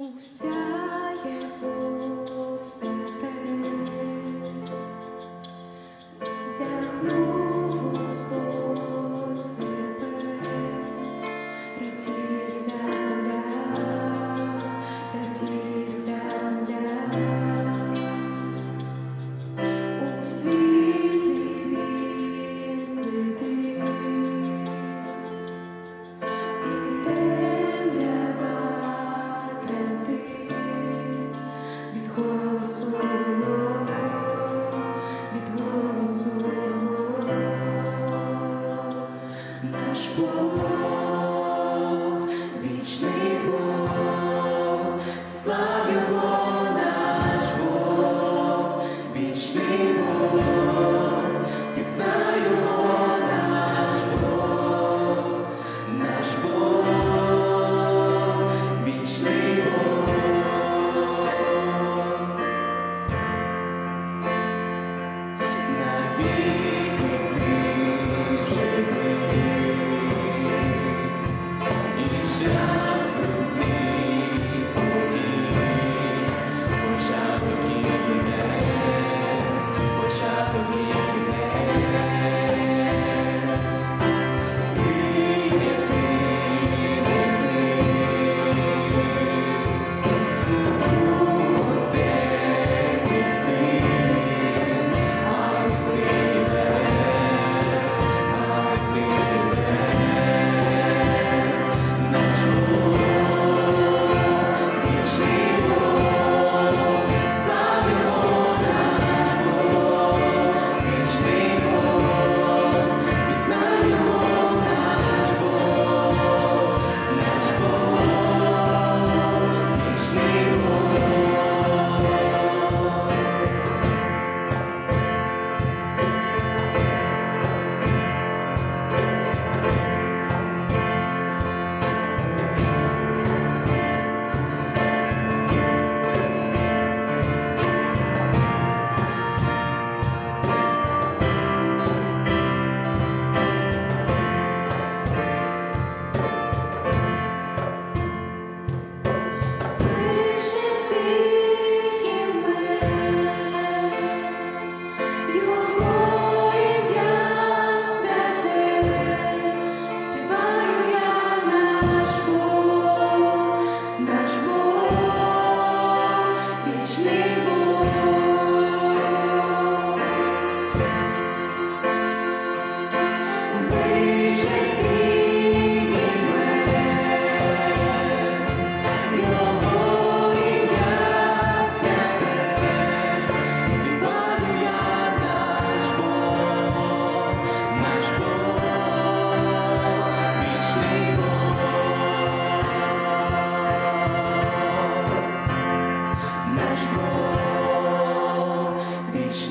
五香 Бог,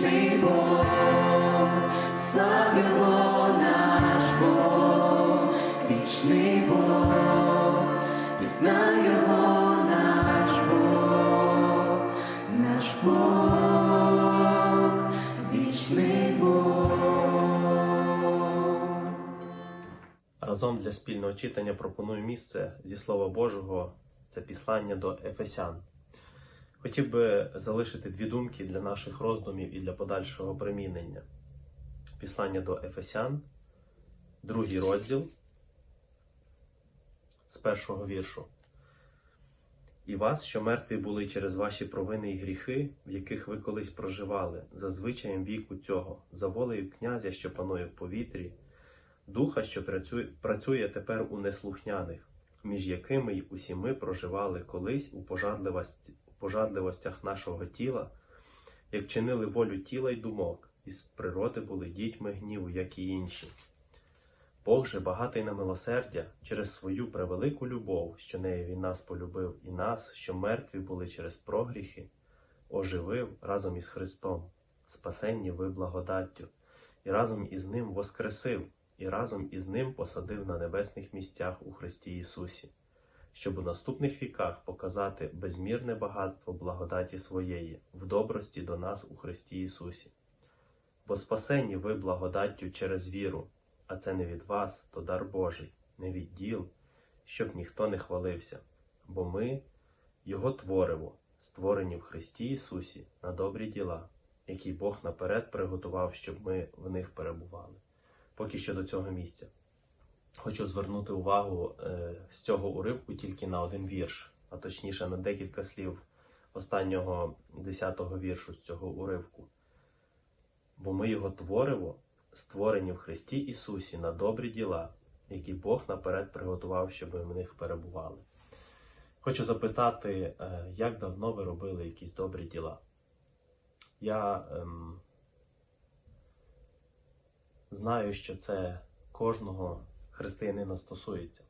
вічний Бог, слав його наш Бог, вічний Бог, пізнай його наш наш Бог, вічний Бог. Разом для спільного читання пропоную місце зі Слова Божого це післання до Ефесян. Хотів би залишити дві думки для наших роздумів і для подальшого примінення. Післання до Ефесян, другий розділ з першого віршу. І вас, що мертві були через ваші провини і гріхи, в яких ви колись проживали, за звичаєм віку цього, за волею князя, що панує в повітрі, духа, що працює, тепер у неслухняних, між якими й усі ми проживали колись у пожадливості, пожадливостях нашого тіла, як чинили волю тіла й думок, і з природи були дітьми гніву, як і інші. Бог же багатий на милосердя через свою превелику любов, що нею він нас полюбив, і нас, що мертві були через прогріхи, оживив разом із Христом, спасенні ви благодаттю, і разом із Ним воскресив, і разом із Ним посадив на небесних місцях у Христі Ісусі, щоб у наступних віках показати безмірне багатство благодаті своєї в добрості до нас у Христі Ісусі. Бо спасені ви благодаттю через віру, а це не від вас, то дар Божий, не від діл, щоб ніхто не хвалився, бо ми Його твориво, створені в Христі Ісусі на добрі діла, які Бог наперед приготував, щоб ми в них перебували. Поки що до цього місця. Хочу звернути увагу е, з цього уривку тільки на один вірш, а точніше на декілька слів останнього десятого віршу з цього уривку. Бо ми його твориво, створені в Христі Ісусі на добрі діла, які Бог наперед приготував, щоб ми в них перебували. Хочу запитати, е, як давно ви робили якісь добрі діла? Я ем, знаю, що це кожного християнина стосується.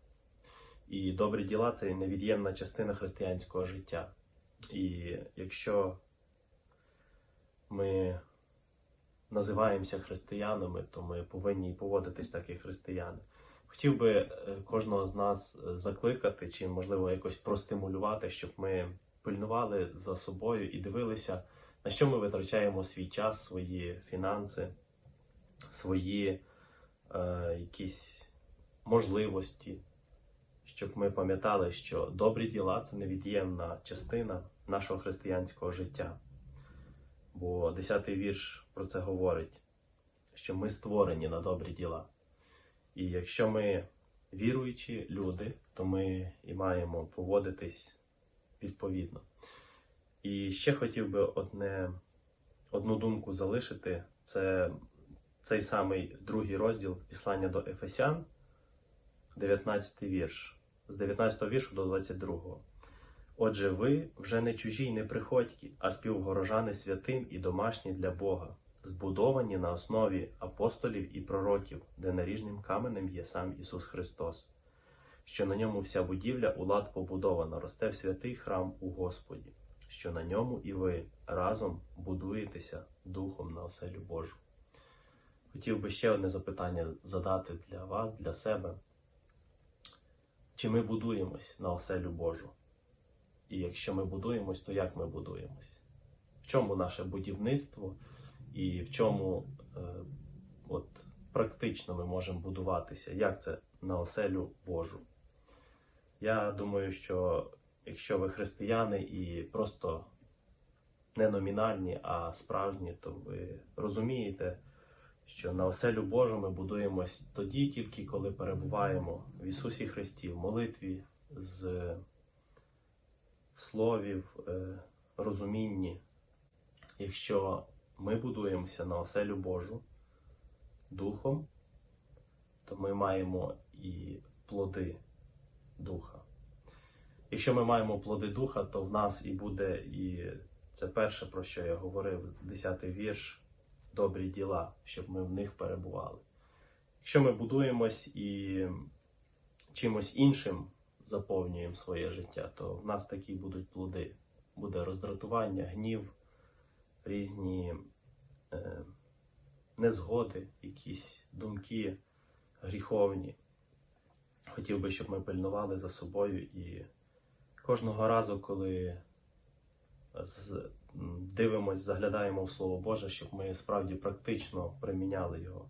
І добрі діла це невід'ємна частина християнського життя. І якщо ми називаємося християнами, то ми повинні поводитись так, як християни. Хотів би е, кожного з нас е, закликати, чи можливо якось простимулювати, щоб ми пильнували за собою і дивилися, на що ми витрачаємо свій час, свої фінанси, свої е, якісь можливості, щоб ми пам'ятали, що добрі діла це невід'ємна частина нашого християнського життя. Бо 10-й вірш про це говорить, що ми створені на добрі діла. І якщо ми віруючі люди, то ми і маємо поводитись відповідно. І ще хотів би одне, одну думку залишити: це цей самий другий розділ післання до Ефесян, 19 вірш, з 19 віршу до 22. Отже, ви вже не чужі й не приходькі, а співгорожани святим і домашні для Бога, збудовані на основі апостолів і пророків, де наріжним каменем є сам Ісус Христос, що на ньому вся будівля у лад побудована, росте в святий храм у Господі, що на ньому і ви разом будуєтеся Духом на оселю Божу. Хотів би ще одне запитання задати для вас, для себе. Чи ми будуємось на оселю Божу? І якщо ми будуємось, то як ми будуємось? В чому наше будівництво і в чому е, от, практично ми можемо будуватися? Як це на оселю Божу? Я думаю, що якщо ви християни і просто не номінальні, а справжні, то ви розумієте, що на оселю Божу ми будуємось тоді, тільки коли перебуваємо в Ісусі Христі, в молитві з в е, розумінні. Якщо ми будуємося на оселю Божу духом, то ми маємо і плоди духа. Якщо ми маємо плоди духа, то в нас і буде і це перше, про що я говорив, 10-й вірш, добрі діла, щоб ми в них перебували. Якщо ми будуємось і чимось іншим заповнюємо своє життя, то в нас такі будуть плоди. Буде роздратування, гнів, різні е, незгоди, якісь думки гріховні. Хотів би, щоб ми пильнували за собою і кожного разу, коли з- дивимось, заглядаємо в Слово Боже, щоб ми справді практично приміняли його,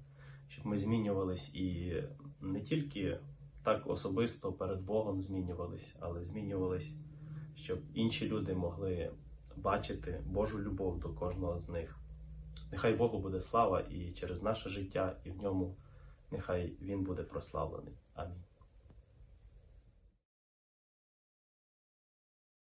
щоб ми змінювались і не тільки так особисто перед Богом змінювались, але змінювались, щоб інші люди могли бачити Божу любов до кожного з них. Нехай Богу буде слава і через наше життя, і в ньому нехай Він буде прославлений. Амінь.